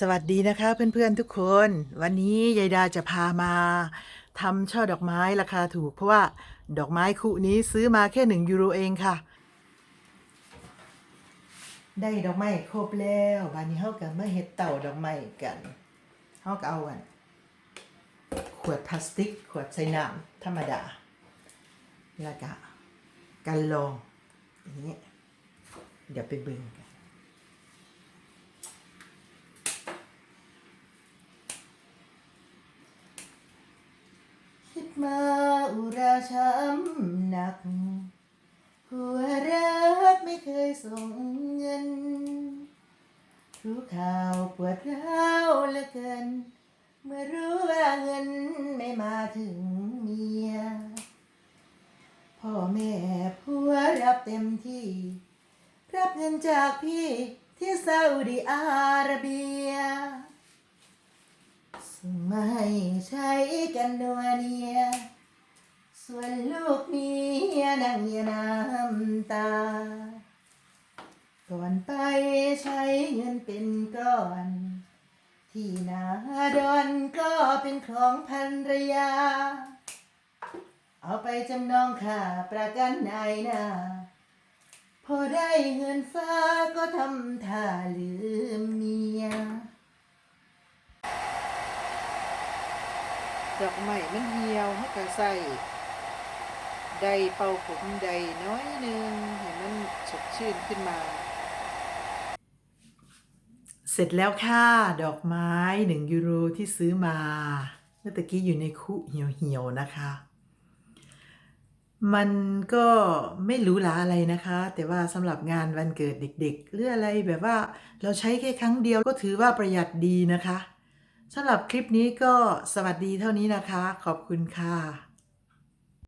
สวัสดีนะคะเพื่อนๆทุกคน วันนี้ยายดาจะพามาทำช่อดอกไม้ราคาถูก เพราะว่าดอกไม้คู่นี้ซื้อมาแค่หนึ่งยูโรเองค่ะ ได้ดอกไม้ครบแล้ววันนี้เฮากับมาเฮ็ดเต่าดอกไม้กันเฮาก็เอาอันขวดพลาสติก ขวดใส่น้ำธรรมดา แล้วก็กันลองอย่างนี้เดี๋ยวไปเบิ่งกัน มาอุราช้ำหนัก หัวรักไม่เคยส่งเงิน รู้ข่าวปวดร้าวเหลือเกิน เมื่อรู้ว่าเงินไม่มาถึงเมีย พ่อแม่ผัวรับเต็มที่ รับเงินจากพี่ที่ซาอุดิอาระเบีย ส่งมาใช้กันนัวเนียส่วนลูกเมียนั่งเยียน้ำตา ก่อนไปใช้เงินเป็นก้อน ที่นาดอนก็เป็นของภรรยา เอาไปจำนองค่าประกันนายนาพอได้เงินฟ้าก็ทำท่าลืมเมีย ดอกไม้มันเหี่ยวเขาก็ใส่ใดเป่าผมใดน้อยหนึ่งให้มันสดชื่นขึ้นมา เสร็จแล้วค่ะ ดอกไม้หนึ่งยูโรที่ซื้อมา เมื่อตะกี้อยู่ในคุเหี่ยวๆนะคะ มันก็ไม่หรูหราอะไรนะคะ แต่ว่าสำหรับงานวันเกิดเด็กๆหรืออะไรแบบว่าเราใช้แค่ครั้งเดียวก็ถือว่าประหยัดดีนะคะ สำหรับคลิปนี้ก็สวัสดีเท่านี้นะคะ ขอบคุณค่ะ